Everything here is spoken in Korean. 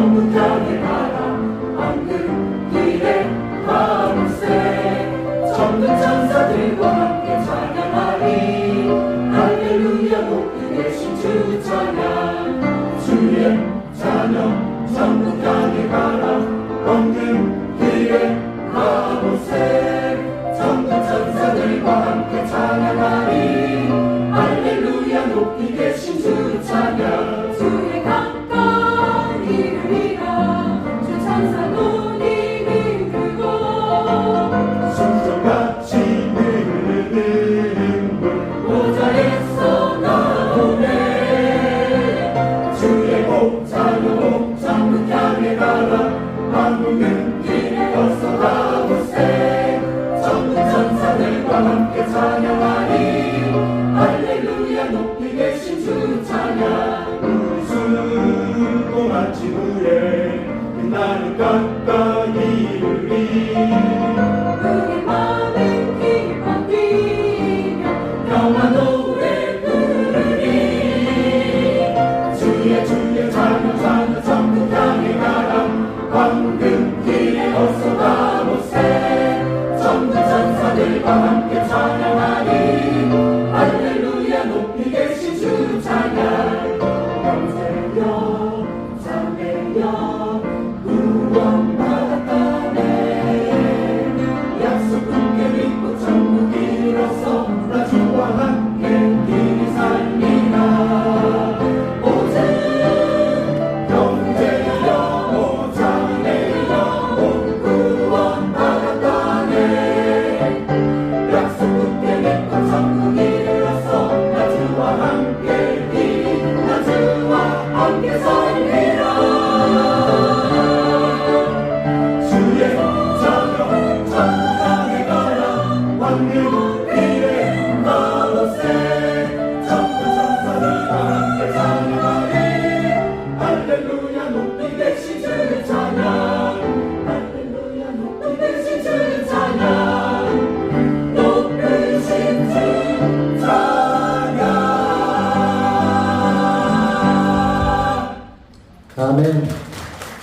전문장의 바람 만든 길의 밤새. 전문 천사들과 함께 찬양하리. 할렐루야 높이 계신 주 찬양. 주의 찬양 전문장의 바람 만든 길의 밤새. 전문 천사들과 함께 찬양하리. 할렐루야 높이 계신 주 찬양. 함께 찬양하리 할렐루야 높이 계신 주 찬양. 우리 수고한 지구에 빛나는 가까이 이르리. 우리 마음은 영 Amen.